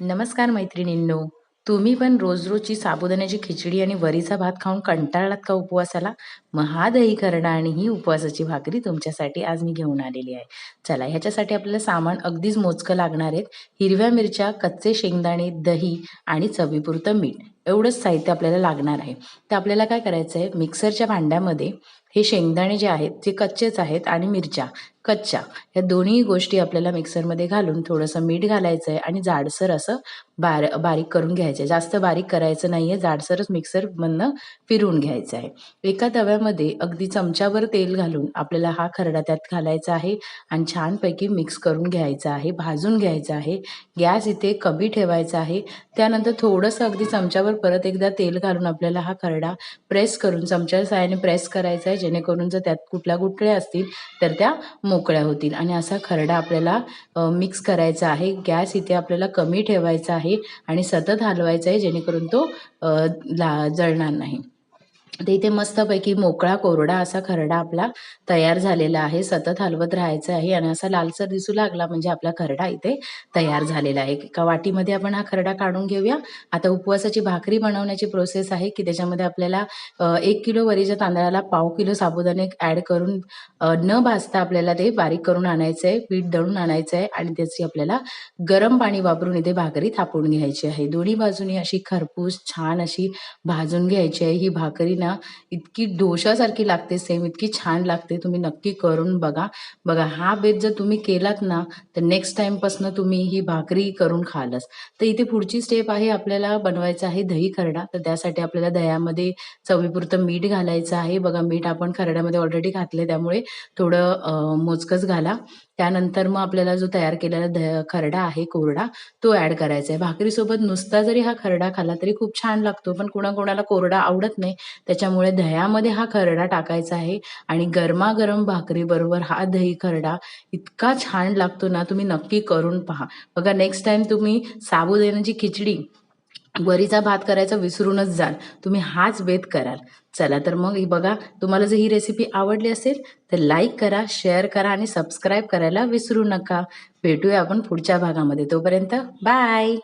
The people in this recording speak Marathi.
नमस्कार मैत्रिणींनो. तुम्ही पण रोज रोजची साबुदाण्याची खिचडी आणि वरीचा भात खाऊन कंटाळलात का उपवासाला? मग हा दही आणि ही उपवासाची भाकरी तुमच्यासाठी आज मी घेऊन आलेली आहे. चला ह्याच्यासाठी आपल्याला सामान अगदीच मोजकं लागणार आहेत. हिरव्या मिरच्या कच्चे शेंगदाणे दही आणि चवीपुरतं मीठ. एवढंच साहित्य आपल्याला लागणार आहे. तर आपल्याला काय करायचं आहे मिक्सरच्या भांड्यामध्ये हे शेंगदाणे जे आहेत ते कच्चेच आहेत आणि मिरच्या कच्च्या या दोन्ही गोष्टी आपल्याला मिक्सरमध्ये घालून थोडंसं मीठ घालायचं आहे आणि जाडसर असं बार बारीक करून घ्यायचं आहे जास्त बारीक करायचं नाही आहे जाडसरच मिक्सरमधनं फिरवून घ्यायचं आहे एका तव्यामध्ये अगदी चमच्यावर तेल घालून आपल्याला हा खरडा त्यात घालायचा आहे आणि छानपैकी मिक्स करून घ्यायचा आहे भाजून घ्यायचा आहे. गॅस इथे कमी ठेवायचा आहे. त्यानंतर थोडंसं अगदी चमच्यावर परत एकदा तेल घालून आपल्याला हा खरडा प्रेस करून चमच्या साहाय्याने प्रेस करायचा आहे जेणेकरून जर त्यात कुठल्या गुठळ्या असतील तर त्या मोकळ्या होतील. आणि असा खरडा आपल्याला मिक्स करायचा आहे. गॅस इथे आपल्याला कमी ठेवायचा आहे आणि सतत हलवायचा आहे जेणेकरून तो ला जळणार नाही. तर इथे मस्तपैकी मोकळा कोरडा असा खरडा आपला तयार झालेला आहे. सतत हलवत राहायचं आहे आणि असा लालसर दिसू लागला म्हणजे आपला खरडा इथे तयार झालेला आहे. एका वाटीमध्ये आपण हा खरडा काढून घेऊया. आता उपवासाची भाकरी बनवण्याची प्रोसेस आहे की त्याच्यामध्ये आपल्याला एक किलो वरीच्या तांदळाला पाव किलो साबुदाणे ॲड करून न भाजता आपल्याला ते बारीक करून आणायचं आहे पीठ दळून आणायचं आहे आणि त्याची आपल्याला गरम पाणी वापरून इथे भाकरी थापून घ्यायची आहे. दोन्ही बाजूनी अशी खरपूस छान अशी भाजून घ्यायची आहे. ही भाकरी ना इतकी डोशासारखी लागते सेम इतकी छान लागते तुम्ही नक्की करून बघा. बघा हा बेत जर तुम्ही केलात ना तर नेक्स्ट टाइमपासून तुम्ही ही भाकरी करून खालच तर इथे पुढची स्टेप आहे आपल्याला बनवायचं आहे दही खरडा. तर त्यासाठी आपल्याला दह्यामध्ये चवीपुरतं मीठ घालायचं आहे. बघा मीठ आपण खरड्यामध्ये ऑलरेडी घातले त्यामुळे थोडं मोजकंच घाला. त्यानंतर मग आपल्याला जो तयार केलेला द खरडा आहे कोरडा तो ऍड करायचा आहे. भाकरीसोबत नुसता जरी हा खरडा खाल्ला तरी खूप छान लागतो पण कोणाकोणाला कोरडा आवडत नाही. त्याच्यामुळे दह्यामध्ये हा खरडा टाकायचा आहे आणि गरमागरम भाकरीबरोबर हा दही खरडा इतका छान लागतो ना तुम्ही नक्की करून पहा. बघा नेक्स्ट टाइम तुम्ही साबुदाण्याची खिचडी वरीचा भात करायचा विसरूनच जाल. तुम्ही हाच बेत कराल. चला तर मग बघा तुम्हाला जर ही रेसिपी आवडली असेल तर लाईक करा शेअर करा आणि सबस्क्राईब करायला विसरू नका. भेटूया आपण पुढच्या भागामध्ये. तोपर्यंत बाय